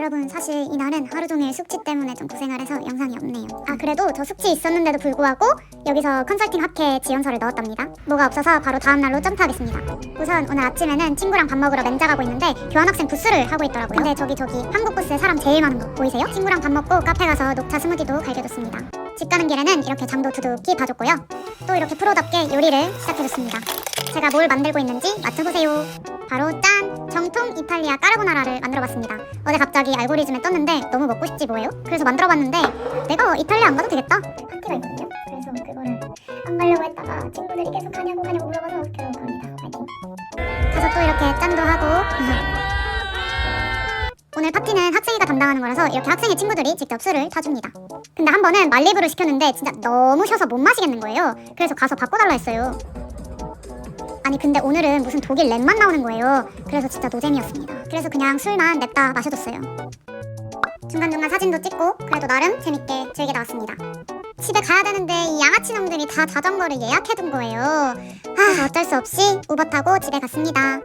여러분 사실 이날은 하루 종일 숙취 때문에 좀 고생을 해서 영상이 없네요. 아 그래도 저 숙취 있었는데도 불구하고 여기서 컨설팅 학회 지원서를 넣었답니다. 뭐가 없어서 바로 다음 날로 점프하겠습니다. 우선 오늘 아침에는 친구랑 밥 먹으러 맨자 가고 있는데 교환학생 부스를 하고 있더라고요. 근데 저기 저기 한국 부스에 사람 제일 많은 거 보이세요? 친구랑 밥 먹고 카페 가서 녹차 스무디도 갈겨줬습니다. 집 가는 길에는 이렇게 장도 두둑히 봐줬고요. 또 이렇게 프로답게 요리를 시작해줬습니다. 제가 뭘 만들고 있는지 맞춰보세요. 바로 짠! 이탈리아 까르보나라를 만들어봤습니다. 어제 갑자기 알고리즘에 떴는데 너무 먹고 싶지 뭐예요? 그래서 만들어봤는데 내가 이탈리아 안 가도 되겠다? 파티가 있거든요. 그래서 그거를 안 가려고 했다가 친구들이 계속 가냐고 가냐고 물어봐서 결국 갑니다. 파이팅! 가서 또 이렇게 짠도 하고 오늘 파티는 학생이가 담당하는 거라서 이렇게 학생의 친구들이 직접 술을 타줍니다. 근데 한 번은 말리부를 시켰는데 진짜 너무 쉬어서 못 마시겠는 거예요. 그래서 가서 바꿔달라 했어요. 근데 오늘은 무슨 독일 랩만 나오는 거예요. 그래서 진짜 노잼이었습니다. 그래서 그냥 술만 냅다 마셔줬어요. 중간중간 사진도 찍고 그래도 나름 재밌게 즐기다 왔습니다. 집에 가야 되는데 이 양아치 놈들이 다 자전거를 예약해둔 거예요. 아 어쩔 수 없이 우버 타고 집에 갔습니다.